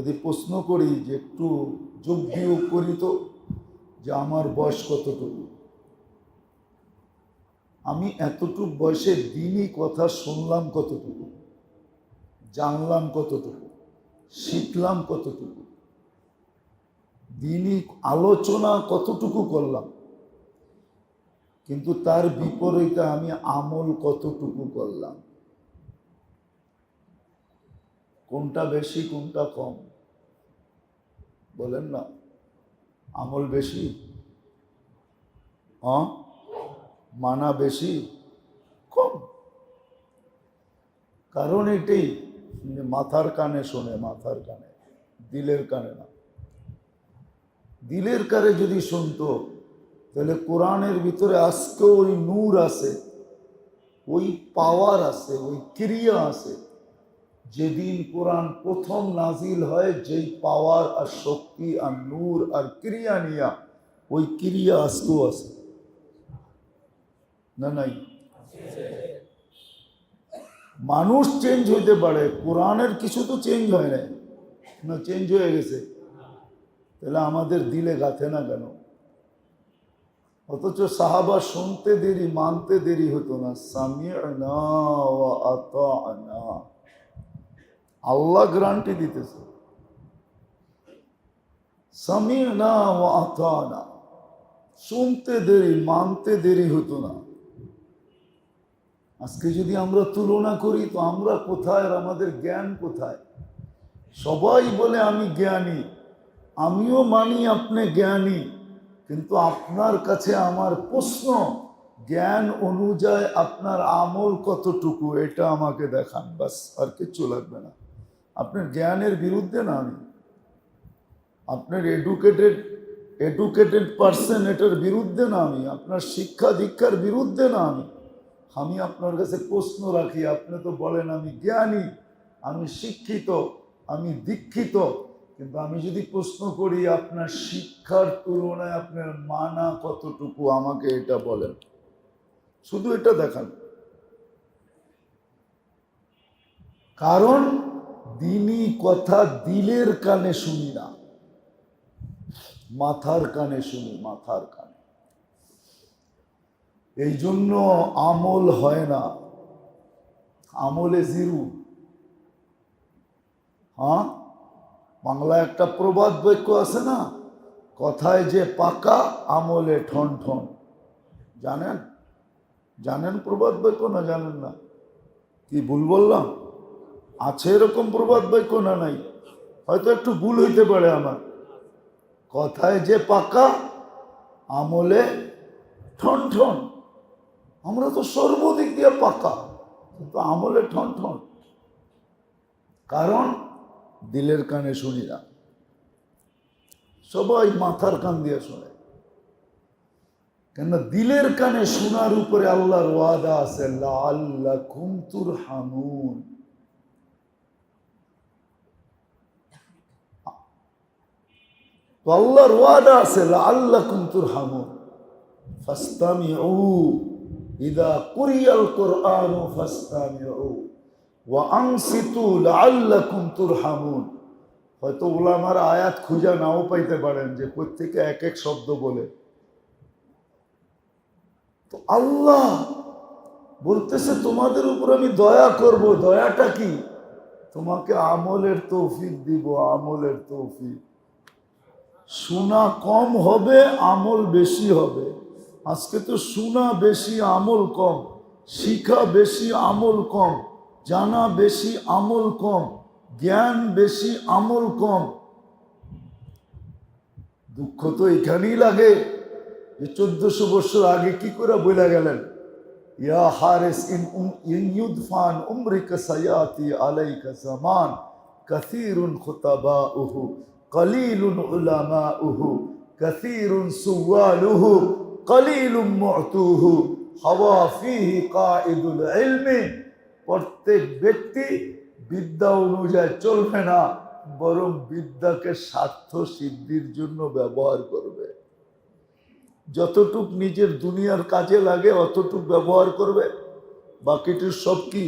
যদি প্রশ্ন করি যে একটু যোগ বিয়োগ করি তো, যে আমার বয়স কতটুকু? আমি এতটুকু বয়সে দিনই কথা শুনলাম কতটুকু? জানলাম কতটুকু? শিখলাম কতটুকু? দিনই আলোচনা কতটুকু করলাম? কিন্তু তার বিপরীতে আমি আমল কতটুকু করলাম? কোনটা বেশি, কোনটা কম? বলেন না। আমল বেশি? হ্যাঁ মানা বেশি? কম। কারণ এটাই মাথার কানে শোনে, মাথার কানে, দিলের কানে না। দিলের কানে যদি শুনতো, তাহলে কোরআনের ভিতরে আজকেও ওই নূর আছে, ওই পাওয়ার আছে, ওই ক্রিয়া আছে। যেদিন কোরআন প্রথম নাজিল হয়, যেই পাওয়ার আর শক্তি আর নূর আর ক্রিয়া নিয়া, ওই ক্রিয়া আজকেও আছে। না, নাই? মানুষ চেঞ্জ হইতে পারে, কোরআনের কিছু তো চেঞ্জ হয় নাই। না চেঞ্জ হয়ে গেছে। তাহলে আমাদের দিলে গাথে না কেন? অথচ সাহাবা শুনতে দেরি, মানতে দেরি হতো না। ওয়া আতানা আল্লাহ গ্রান্টি দিতেছে। সামিয়ানা ওয়া আতানা। শুনতে দেরি, মানতে দেরি হতো না। আজকে যদি আমরা তুলনা করি, তো আমরা কোথায় আর আমাদের জ্ঞান কোথায়? সবাই বলে আমি জ্ঞানী। আমিও মানি আপনি জ্ঞানী। কিন্তু আপনার কাছে আমার প্রশ্ন, জ্ঞান অনুযায়ী আপনার আমল কতটুকু? এটা আমাকে দেখান, বাস, আর কিচ্ছু লাগবে না। আপনার জ্ঞানের বিরুদ্ধে না আমি। আপনার এডুকেটেড এডুকেটেড পার্সন এটার বিরুদ্ধে না আমি। আপনার শিক্ষা দীক্ষার বিরুদ্ধে না আমি। আমি আপনার কাছে প্রশ্ন রাখি, আপনি তো বলেন আমি জ্ঞানী, আমি শিক্ষিত, আমি দীক্ষিত। কিন্তু আমি যদি প্রশ্ন করি, আপনার শিক্ষার তুলনায় আপনার মানা কতটুকু আমাকে এটা বলেন। শুধু এটা দেখান। কারণ দিনই কথা দিলের কানে শুনি না। মাথার কানে শুনি, মাথার কানে। এই জন্য আমল হয় না। আমলে জিরু। হ্যাঁ? বাংলায় একটা প্রবাদ বাক্য আছে না? কথায় যে পাকা, আমলে ঠন ঠন জানেন? জানেন প্রবাদ বাক্য না জানেন না? কি ভুল বললাম? আছে এরকম প্রবাদ বাক্য না নাই? হয়তো একটু ভুল হইতে পারে আমার। কথায় যে পাকা, আমলে ঠন ঠন। আমরা তো সর্বদিক দিয়ে পাকা, কিন্তু আমলে ঠন ঠন। কারণ দিলের কানে শুনি না। সবাই মাথার কান দিয়ে শোনে। কেন দিলের কানে শোনার উপরে আল্লাহর ওয়াদা আছে আল্লাহ কুমতুর হানুন আল্লাহর ওয়াদা আছে আল্লাহ কুমতুর হানুন ফাস্তামিউ ইদা কুরিয়াল কোরআন ফাস্তামিউ ওয়াংসিতু লাআল্লাকুম তুরহামুন হয়তো ওলামার আয়াত খুঁজে নাও পাইতে পারেন যে প্রত্যেকে এক এক শব্দ বলে। তো আল্লাহ বলতেছে, তোমাদের উপর আমি দয়া করব। দয়াটা কি? তোমাকে আমলের তৌফিক দিব, আমলের তৌফিক। শোনা কম হবে, আমল বেশি হবে। আজকে তো শোনা বেশি, আমল কম। শিখা বেশি, আমল কম। জানা বেশি, আমল কম। জ্ঞান বেশি, আমল কম। দুঃখ তো এখানেই লাগে। যে চোদ্দশো বছর আগে কি করে বলে গেলেন? ইয়া হারিস ইন ইউদফান উমরিকা সায়াতি আলাইকা জামান, কাসীরুন খুতাবাউহু। কলিলুন উলামাউহু, কাসীরুন সুওয়ালুহু কলিলুন মুഅতুহু হাওয়া ফিহি কাঈদুল ইলমি। প্রত্যেক ব্যক্তি বিদ্যা অনুযায়ী চলবে না, বরং বিদ্যাকে স্বার্থ সিদ্ধির জন্য ব্যবহার করবে। যতটুক নিজের দুনিয়ার কাজে লাগে, অতটুক ব্যবহার করবে। বাকিটুক সব কি?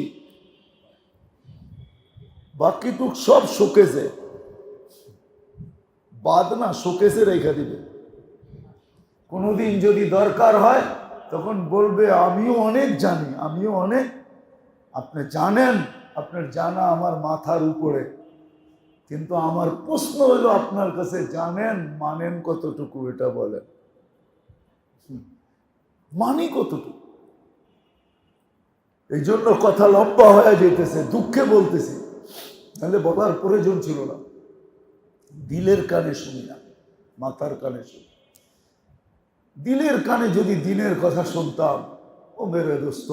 বাকিটুক সব শোকেছে বাদ না শোকেসে রেখে দিবে। কোনোদিন যদি দরকার হয়, তখন বলবে, আমিও অনেক জানি, আমিও অনেক, আপনি জানেন, আপনার জানা আমার মাথার উপরে। কিন্তু আমার প্রশ্ন হলো, আপনার কাছে জানেন, মানেন কতটুকু এটা বলেন মানি কতটুকু? এই জন্য কথা লম্বা হয়ে যেতেছে, দুঃখে বলতেছি। তাহলে বলার প্রয়োজন ছিল না। দিলের কানে শুনি না, মাথার কানে শুনি। দিলের কানে যদি দিনের কথা শুনতাম, ও মেরে দোস্ত,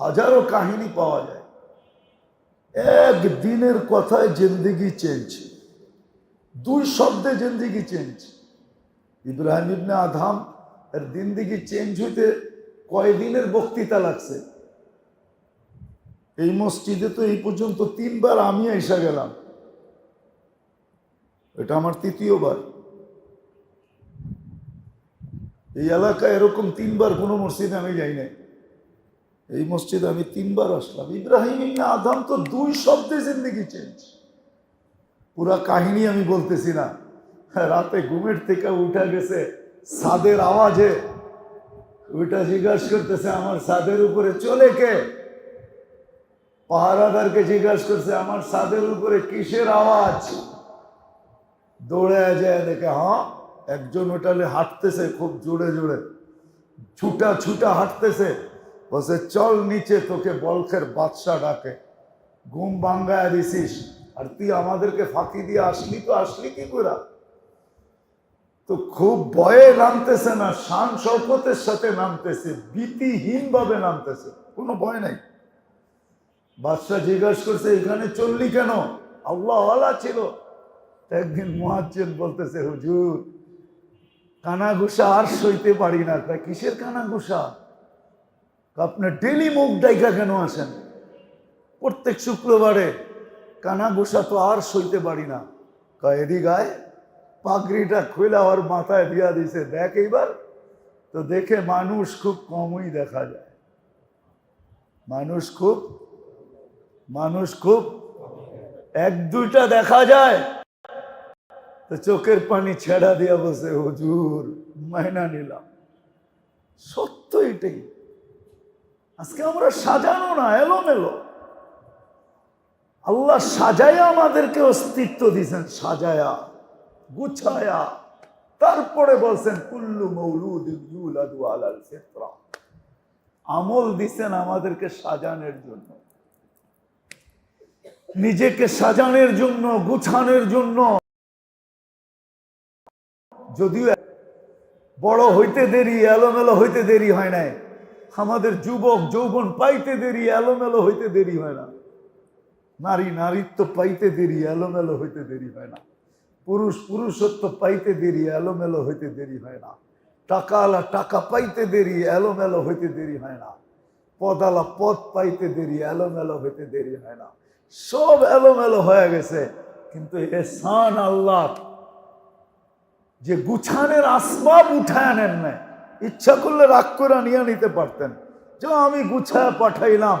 হাজারো কাহিনী পাওয়া যায়। এক দিনের কথায় জিন্দিগি চেঞ্জ, দুই শব্দে জিন্দিগি চেঞ্জ। ইব্রাহিম ইবনে আধাম এর জিন্দিগি চেঞ্জ হইতে কয়দিনের বক্তৃতা লাগছে। এই মসজিদে তো এই পর্যন্ত তিনবার আমি এসে গেলাম। এটা আমার তৃতীয়বার। এই এলাকায় এরকম তিনবার কোনো মসজিদে আমি যাই নাই। এই মসজিদে আমি তিনবার আসলাম। ইব্রাহিম আদম তো দুই শব্দে জিন্দগি চেঞ্জ। পুরা কাহিনী আমি বলতেছি না। রাতে ঘুমের থেকে উঠা গেছে সাদের আওয়াজে। ওইটা জিজ্ঞাসা করতেছে, আমার সাদের উপরে চলে কে? পাহারাদারকে জিজ্ঞাসা করছে, আমার সাদের উপরে কিসের আওয়াজ? দৌড়ে যায়, দেখে হ্যাঁ একজন ওটালে হাঁটতেছে, খুব জোরে জোরে। ছুটা ছুটা হাঁটতেছে। বসে চল নিচে, তোকে বলখের বাদশা ডাকে। ঘুম ভাঙ্গায় দিছিস। আর তুই আমাদেরকে ফাঁকি দিয়ে আসলি তো, আসলি কি করে? তো খুব ভয়ে নামতেছে না, শান শৌকতের সাথে নামতেছে ভীতিহীন ভাবে নামতেছে। কোনো ভয় নাই। বাদশাহ জিজ্ঞাসা করছে, এখানে চললি কেন? আল্লাহ ছিল। একদিন মহাজ্জেন বলতেছে, হুজুর কানা ঘুষা আর সইতে পারি না। তা কিসের কানা ঘুষা আপনি ডেলি মুখ ডাইকা কেন আসেন? প্রত্যেক শুক্রবারে কানা ঘুষা তো আর সইতে পারি না। এদি গায়ে পাগড়িটা খুলে ওর মাথায় দিয়া দিছে, দেখ এইবার। তো দেখে মানুষ খুব কমই দেখা যায়। মানুষ খুব মানুষ খুব, এক দুইটা দেখা যায়। তো চোখের পানি ছেড়া দিয়া বসে হুজুর, মাইনা নিলাম। সত্য এটাই। আজকে আমরা সাজানো না, এলোমেলো। আল্লাহ সাজায়া আমাদেরকে অস্তিত্ব দিয়েছেন, সাজায়া, গুছায়া। তারপরে বলছেন, কুল্লু মৌলুদ আমল দিছেন আমাদেরকে সাজানোর জন্য। নিজেকে সাজানোর জন্য, গুছানোর জন্য। যদিও বড় হইতে দেরি, এলোমেলো হইতে দেরি হয় নাই। আমাদের যুবক যৌবন পাইতে দেরি, এলোমেলো হইতে দেরি হয় না। নারী নারীত্ব পাইতে দেরি, এলোমেলো হইতে দেরি হয় না। পুরুষ পুরুষত্ব পাইতে দেরি, এলোমেলো হইতে দেরি হয় না। টাকালা টাকা পাইতে দেরি, এলোমেলো হইতে দেরি হয় না। পদালা পদ পাইতে দেরি, এলোমেলো হইতে দেরি হয় না। সব এলোমেলো হয়ে গেছে। কিন্তু এসান আল্লাহ যে গুছানের আসবাব উঠায় আনেন না ইচ্ছা করলে রাগ করে নিয়ে নিতে পারতেন। যে আমি গুছায় পাঠাইলাম,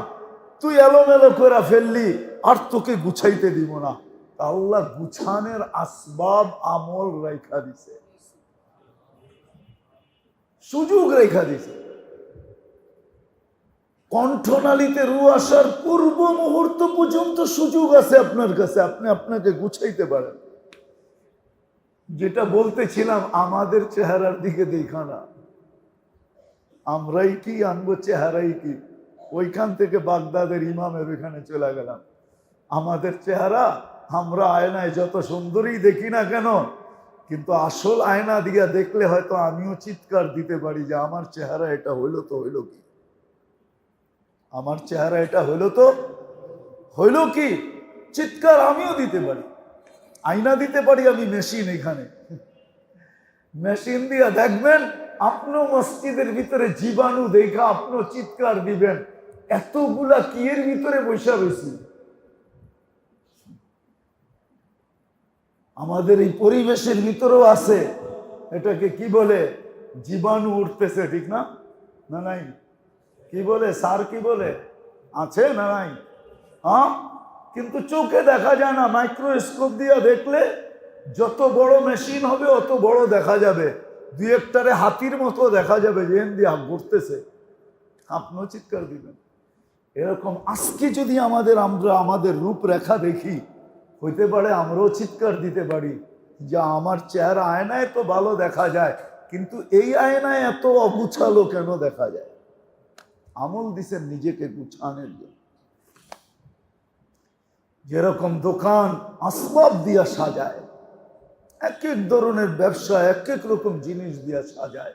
তুই এলোমেলো করে ফেললি, আর তোকে গুছাইতে দিব না। আল্লাহ গুছানের আসবাব আমল রেখা দিছে। সুযোগ রেখা দিছে। কণ্ঠনালীতে রু আসার পূর্ব মুহূর্ত পর্যন্ত সুযোগ আছে আপনার কাছে। আপনি আপনাকে গুছাইতে পারেন। যেটা বলতেছিলাম, আমাদের চেহারার দিকে দেখা না। আমরাই কি আনব চেহারাই কি? ওইখান থেকে বাগদাদের ইমামের ওইখানে চলে গেলাম। আমাদের চেহারা আমরা আয়নায় যত সুন্দরই দেখি না কেন, কিন্তু আসল আয়না দিয়া দেখলে হয়তো আমিও চিৎকার দিতে পারি যে, আমার চেহারা এটা হইল তো হইল কি? আমার চেহারা এটা হইল তো হইল কি? চিৎকার আমিও দিতে পারি। আয়না দিতে পারি আমি মেশিন এখানে। মেশিন দিয়া দেখবেন আপনিও মসজিদের ভিতরে জীবাণু দেখা আপনিও চিৎকার দিবেন। এতগুলা কিয়ের ভিতরে বৈশা রয়েছি আমাদের এই পরিবেশের ভিতরেও আছে, এটাকে কি বলে? জীবাণু উঠতেছে, ঠিক না? না নাই? কি বলে? সার কি বলে? আছে না নাই? হ্যাঁ? কিন্তু চোখে দেখা যায় না মাইক্রোস্কোপ দিয়ে দেখলে যত বড় মেশিন হবে, অত বড় দেখা যাবে। দুই একটারে হাতির মতো দেখা যাবে যে দিয়া ঘুরতেছে আপনিও চিৎকার দিবেন। এরকম আজকে যদি আমাদের, আমরা আমাদের রূপরেখা দেখি, হইতে পারে আমরাও চিৎকার দিতে পারি যে আমার চেহারা আয়নায় তো ভালো দেখা যায়, কিন্তু এই আয়নায় এত অগুছালো কেন দেখা যায়? আমল দিছেন নিজেকে গুছানোর জন্য। যেরকম দোকান আসবাব দিয়া সাজায়, এক এক ধরনের ব্যবসা, এক এক রকম জিনিস দিয়া সাজায়,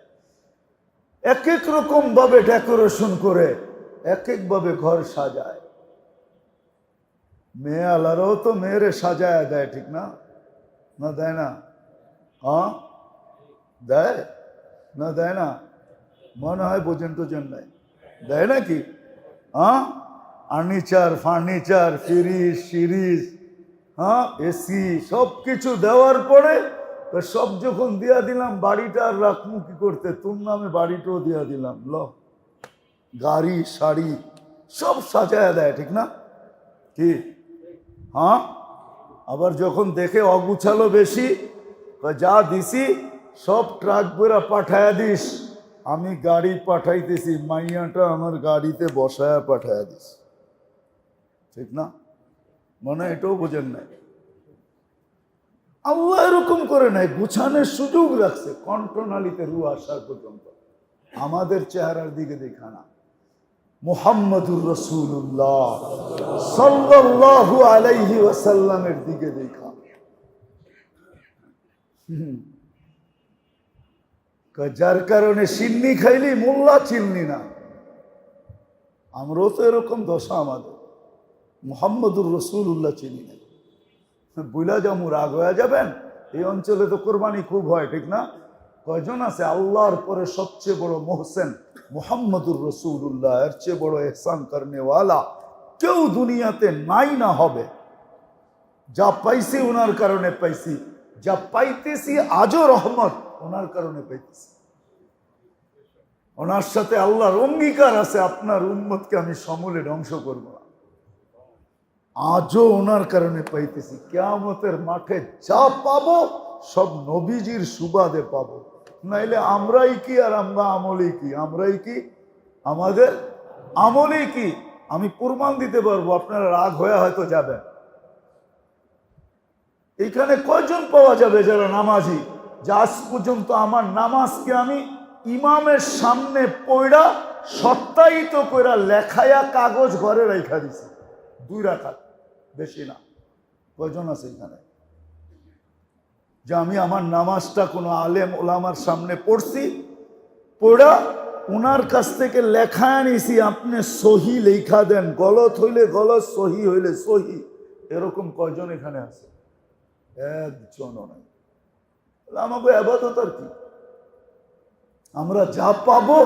এক এক রকম ভাবে ডেকোরেশন করে, এক এক ভাবে ঘর সাজায়। মেয়ে আলারাও তো মেয়েরে সাজায়, দেয় ঠিক না? না দেয় না? হ্যাঁ? দেয়? না দেয় না? মনে হয় বোঝেন টোজেন নাই। দেয় নাকি? হ্যাঁ? ফার্নিচার ফার্নিচার, ফ্রিজ, সিরিজ হ্যাঁ এসি সব কিছু দেওয়ার পরে সব যখন দিয়া দিলাম, বাড়িটা আর রাখমু কি করতে? তোর নামে বাড়িটাও দিয়া দিলাম, ল। গাড়ি, শাড়ি, সব সাজায় দেয়, ঠিক না? কি? হ্যাঁ? আবার যখন দেখে অগুছালো বেশি যা দিছি, সব ট্রাক বেরা পাঠায়া দিস। আমি গাড়ি পাঠাইতেছি, মাইয়াটা আমার গাড়িতে বসায়া পাঠায় দিস। ঠিক না? মনে এটাও বোঝেন নাই। আল্লাহ এরকম করে নাই, গুছানোর সুযোগ রাখছে, কণ্ঠনালীতে রু আসার পর্যন্ত। আমাদের চেহারার দিকে দেখা না। মুহাম্মদুর রসুল্লাহ সাল্লাল্লাহু আলাইহি ওয়াসাল্লামের দিকে দেখা। যার কারণে সিন্নি খাইলি, মোল্লা চিনলি না। আমরাও তো এরকম দশা আমাদের। মুহাম্মদুর রসুল্লাহ চিনি না বুলা যামু রাগ হয়ে যাবেন। এই অঞ্চলে তো কোরবানি খুব হয়, ঠিক না? কয়জন আছে? আল্লাহর পরে সবচেয়ে বড় মোহসেন মুহাম্মদুর রসুল্লাহ এর চেয়ে বড় এহসান করনেওয়ালা। কেউ দুনিয়াতে নাই না হবে। যা পাইছি ওনার কারণে পাইছি। যা পাইতেছি আজও রহমত ওনার কারণে পাইতেছি। ওনার সাথে আল্লাহর অঙ্গীকার আছে, আপনার উন্মতকে আমি সমূলে ধ্বংস করব। আজও ওনার কারণে পাইতেছি। কেয়ামতের মাঠে যা পাবো, সব নবীজির সুবাদে পাবো। নাইলে আমরাই কি আর আমরা আমলেই কি? আমরাই কি আমাদের আমলেই কি? আমি প্রমাণ দিতে পারব, আপনারা রাগ হয়ে হয়তো যাবেন। এখানে কয়জন পাওয়া যাবে যারা নামাজি? যে পর্যন্ত আমার নামাজকে আমি ইমামের সামনে পড়া সত্যায়িত কইরা লেখায়া কাগজ ঘরে রেখা দিছি। দুই রাখাত বেশি না। কয়জন আছে এখানে? যে আমি আমার নামাজটা কোনো আলেম ওলামার সামনে পড়ছি, পড়া ওনার কাছ থেকে লেখা আনিছি আপনি সহি লেখা দেন। গলত হইলে গলত, সহি হইলে সহি। এরকম কয়জন এখানে আছে? একজনও নাই। আমাকে আবাদত আর কি? আমরা যা পাবো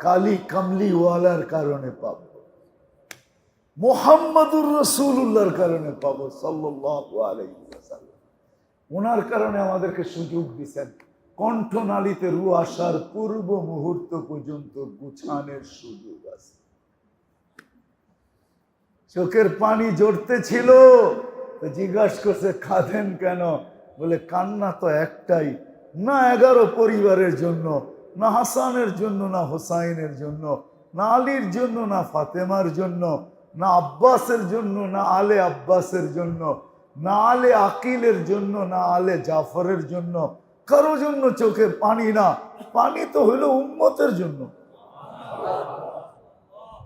কালি কামলি ওয়ালার কারণে পাবো। মোহাম্মদুর রসুল্লাহর কারণে পাবো আলাইহি ওনার কারণে আমাদেরকে সুযোগ দিছেন। কণ্ঠনালীতে রু আসার পূর্ব মুহূর্ত পর্যন্ত গুছানের সুযোগ আছে। চোখের পানি জড়তে ছিল জিজ্ঞাসা করছে, খাদেন কেন? বলে, কান্না তো একটাই, না এগারো পরিবারের জন্য, না হাসানের জন্য, না হোসাইনের জন্য, না আলীর জন্য, না ফাতেমার জন্য না আব্বাসের জন্য, না আলে আব্বাসের জন্য, না আলে আকিলের জন্য, না আলে জাফরের জন্য, কারও জন্য চোখে পানি না। পানি তো হইল উম্মতের জন্য।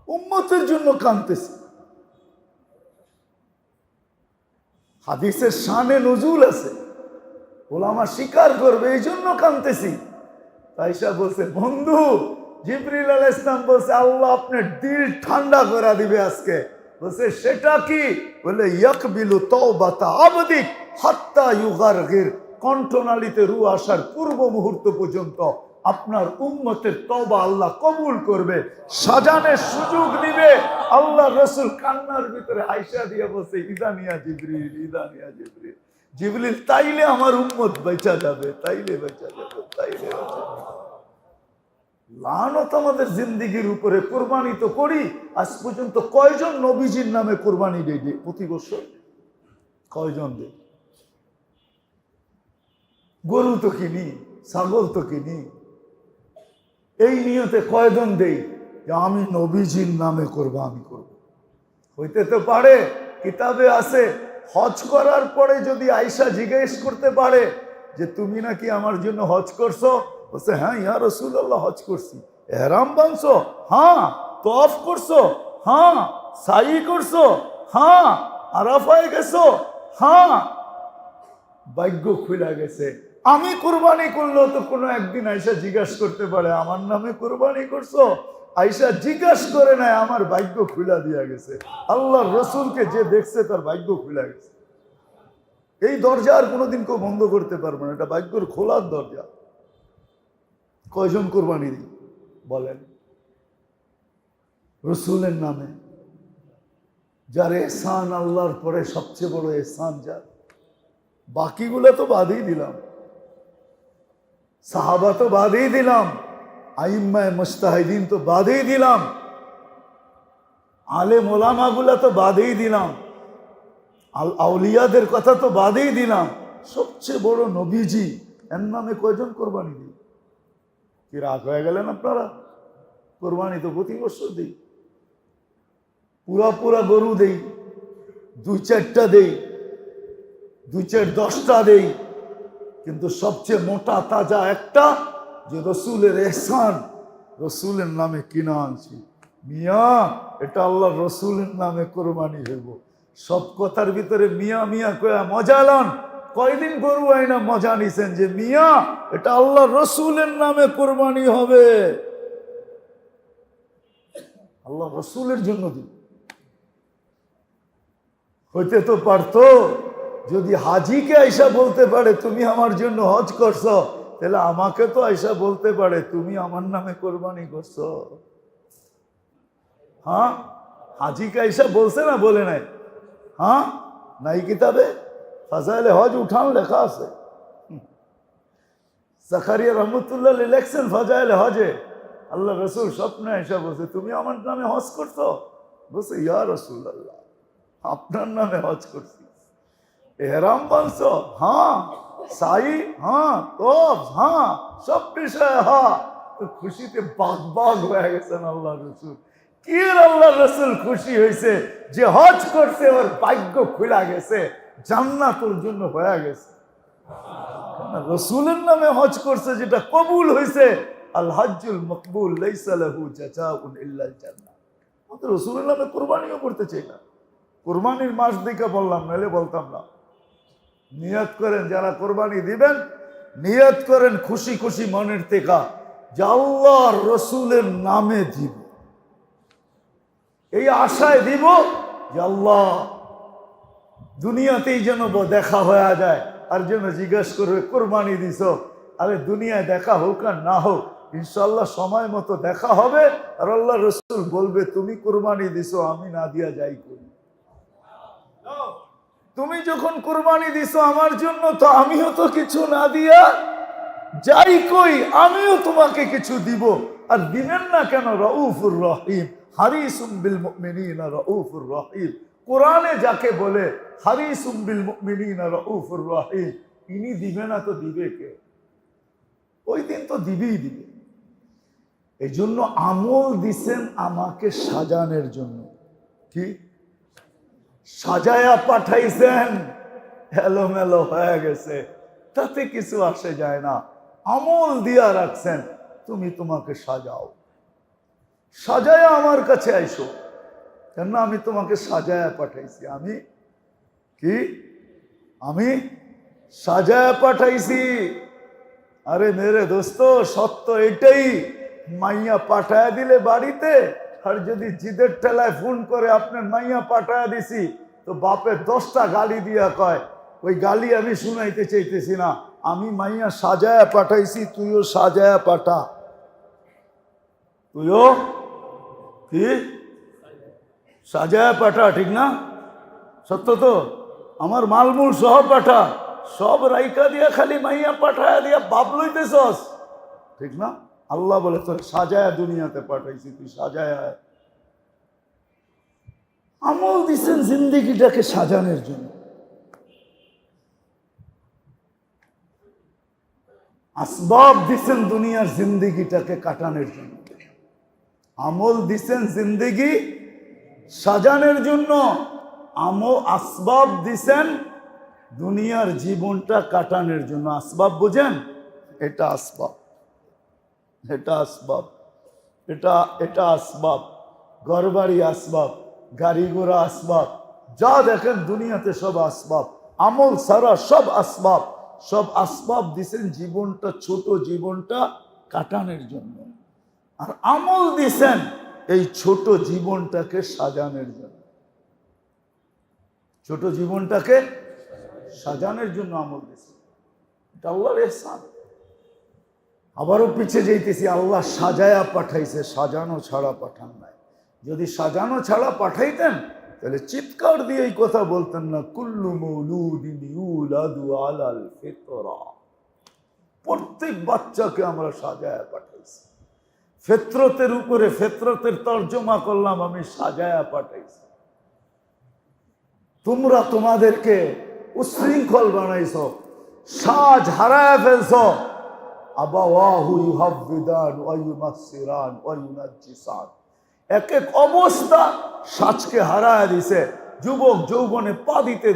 উম্মতের জন্য কাঁদতেছে। হাদিসের শানে নজুল আছে। ওলামা স্বীকার করবে এই জন্য কাঁদতেছি। তাইসা বলছে, বন্ধু জিবরিল আল ইসলাম বলছে, আল্লাহ আপনার দিল ঠান্ডা করে দিবে আজকে। বলছে, সেটা কি? বলে, ইয়াকবিলু তওবাতা আবদিক হাত্তা ইউগারগির। কণ্ঠনালীতে রু আসার পূর্ব মুহূর্ত পর্যন্ত আপনার উম্মতের তবা আল্লাহ কবুল করবে, সাজানের সুযোগ দিবে আল্লাহ রসুল কান্নার ভিতরে আইসা দিয়ে বলছে ইদানিয়া জিবরিল ইদানিয়া জিবরিল। জিবরিল, তাইলে আমার উম্মত বেচা যাবে, তাইলে বেচা যাবে, তাইলে বেচা যাবে। লানত আমাদের জিন্দিগির উপরে কোরবানি তো করি, আজ পর্যন্ত কয়জন নবীজির নামে কোরবানি দিই প্রতি বছর? কয়জন দেই গরু তো কিনি, ছাগল তো কিনি, এই নিয়তে কয়জন দেই যে আমি নবীজির নামে করব আমি করব। হইতে তো পারে, কিতাবে আছে, হজ করার পরে যদি আয়সা জিজ্ঞেস করতে পারে যে তুমি নাকি আমার জন্য হজ করছ বলছে হ্যাঁ ইয়া রসুল্লাহ হজ করছি। এহরাম বানছো? হ্যাঁ। তফ করছ? হ্যাঁ। সাই করছ? হ্যাঁ। আরাফায় গেছো? হ্যাঁ। ভাগ্য খুলে গেছে। আমি কোরবানি করলেও তো কোনো একদিন আইসা জিজ্ঞাসা করতে পারে, আমার নামে কুরবানি করছ? আইসা জিজ্ঞাসা করে নাই আমার ভাগ্য খুলা দিয়া গেছে। আল্লাহ রসুলকে যে দেখছে, তার ভাগ্য খুলে গেছে। এই দরজা আর কোনোদিন কেউ বন্ধ করতে পারব না। এটা ভাগ্যর খোলার দরজা। কয়জন কোরবানি দিই? বলেন। রসুলের নামে। যার এহসান আল্লাহর পরে সবচেয়ে বড় এহসান যার। বাকিগুলো তো বাদই দিলাম। সাহাবা তো বাদই দিলাম। আইম্মায় মুস্তাহিদিন তো বাদেই দিলাম। আলে মোলামাগুলা তো বাদই দিলাম। আল আউলিয়াদের কথা তো বাদই দিলাম। সবচেয়ে বড় নবীজি, এর নামে কয়জন কোরবানি দিই? কি রাগ হয়ে গেলেন আপনারা? কোরবানি তো প্রতি বছর দিই। পুরা পুরা গরু দেই। দুই চারটা দেই। দুই চার দশটা দেই। কিন্তু সবচেয়ে মোটা তাজা একটা যে রসুলের এহসান, রসুলের নামে কিনা আনছি। মিয়া, এটা আল্লাহ রসুলের নামে কোরবানি হইব। সব কথার ভিতরে মিয়া মিয়া কয়া মজা লন কয়দিন গরু আইনা মজা নিছেন যে, মিয়া, এটা আল্লাহ রসুলের নামে কোরবানি হবে। আল্লাহ রসুলের জন্য দিন হইতে তো পারতো, যদি হাজিকে আইসা বলতে পারে, তুমি আমার জন্য হজ করছ, তাহলে আমাকে তো আইসা বলতে পারে, তুমি আমার নামে কোরবানি করছ। হ্যাঁ? হাজিকে আইসা বলছে না বলে নাই? হ্যাঁ? নাই কিতাবে ফাজাইলে হজ উঠান লেখা আছে জাকারিয়া রহমতুল্লাহ লিখছেন ফাজাইলে হজে আল্লাহ রসুল স্বপ্নে এসে বলছে তুমি আমার নামে হজ করছ বলছে ইয়া রসুল আল্লাহ আপনার নামে হজ করছি এহরাম বানছ হ্যাঁ সাই হ্যাঁ তোপ হ্যাঁ সব বিষয়ে হ্যাঁ তো খুশিতে বাঘ বাগ হয়ে গেছেন আল্লাহ রসুল কি আল্লাহ রসুল খুশি হয়েছে যে হজ করছে ওর ভাগ্য খুলা গেছে জান্নাতুর জন্য হয়ে গেছে। রসুলের নামে হজ করছে যেটা কবুল হয়েছে আল হজ্জুল মকবুল লাইসা লাহু জাযাউন ইল্লাল জান্নাহ। আমাদের রসুলের নামে কোরবানিও করতে চাই না। কোরবানির মাস দিকে বললাম, নাহলে বলতাম না। নিয়ত করেন, যারা কোরবানি দিবেন, নিয়ত করেন খুশি খুশি মনের থেকে, যে রসুলের নামে দিব। এই আশায় দিব যে দুনিয়াতেই যেন দেখা হয়ে যায়, আর যেন জিজ্ঞেস করবে কোরবানি দিছ। আরে দুনিয়ায় দেখা হোক আর না হোক ইনশাল্লাহ সময় মতো দেখা হবে, আর আল্লাহ রসুল বলবে, তুমি কোরবানি দিছো, আমি না দিয়া যাই করি। তুমি যখন কোরবানি দিছো আমার জন্য, তো আমিও তো কিছু না দিয়া যাই কই, আমিও তোমাকে কিছু দিব। আর দিবেন না কেন, রউফুর রহিম, হারিসুম বিল মুমিনিনা, রউফুর রহিম। কোরআনে যাকে বলে, হারিসুম বিল মুমিনিনা রউফুর রহিম, ইনি দিবে না তো দিবে কে? ওই দিন তো দিবেই দিবে। এই জন্য আমল দিছেন আমাকে সাজানোর জন্য। কি? সাজায়া পাঠাইছেন, এলোমেলো হয়ে গেছে, তাতে কিছু আসে যায় না। আমল দিয়া রাখছেন, তুমি তোমাকে সাজাও। সাজায়া আমার কাছে আইসো। কেন আমি তোমাকে সাজায়া পাঠাইছি। আমি কি? আমি সাজায়া পাঠাইছি। আরে মেরে দোস্ত, সত্য এটাই। মাইয়া পাঠায়া দিলে বাড়িতে, আর যদি জিদের ঠেলায় ফোন করে আপনার মাইয়া পাঠায়া দিছি, তো বাপের দশটা গালি দিয়া কয়, ওই গালি আমি শুনাইতে চাইতেছি না। আমি মাইয়া সাজায়া পাঠাইছি, তুইও সাজায়া পাঠা। তুইও কি? সাজায়া পাঠা, ঠিক না? সত্য তো? আমার মালমূল সহ পাঠা, সব রাইকা দিয়া খালি মাইয়া পাঠায়া দিয়া বাপ লইতেছস। ঠিক না? আল্লাহ বলে, তোর সাজায়া দুনিয়াতে পাঠাইছি, তুই সাজায়া। আমল দিছেন জিন্দিগিটাকে সাজানোর জন্য। আসবাব দিছেন দুনিয়ার জিন্দিগিটাকে কাটানোর জন্য। আমল দিছেন জিন্দিগি সাজানোর জন্য আমো আসবাব দিছেন, দুনিয়ার জীবনটা কাটানোর জন্য আসবাব বুঝেন? এটা আসবাব। এটা আসবাব। এটা এটা আসবাব। ঘরবাড়ি আসবাব গাড়ি ঘোড়া আসবাব, যা দেখেন দুনিয়াতে সব আসবাব। আমল সারা সব আসবাব। সব আসবাব দিছেন জীবনটা, ছোট জীবনটা কাটানোর জন্য। আর আমল দিছেন এই ছোট জীবনটাকে সাজানোর জন্য। ছোট জীবনটাকে সাজানোর জন্য আমল এটা আল্লাহর এহসান আবারও পিছিয়ে যেতেছি আল্লাহ সাজায়া পাঠাইছে, সাজানো ছাড়া পাঠান নাই। যদি সাজানো ছাড়া পাঠাইতেন, তাহলে চিৎকার দিয়ে এই কথা বলতেন না, কুল্লু মৌলুদিন আলাল ফিতরা। প্রত্যেক বাচ্চাকে আমরা সাজায়া পাঠাইছি। ফেত্রতের উপরে ফেত্রতের তর্জমা করলাম, আমি সাজায়া পাঠাইছি। তোমরা তোমাদেরকে উশৃঙ্খল বানাইছ, সাজ হারায় ফেলছ। এক এক অবস্থা সাজকে হারায় দিছে, যুবক যৌবনে পা দিতে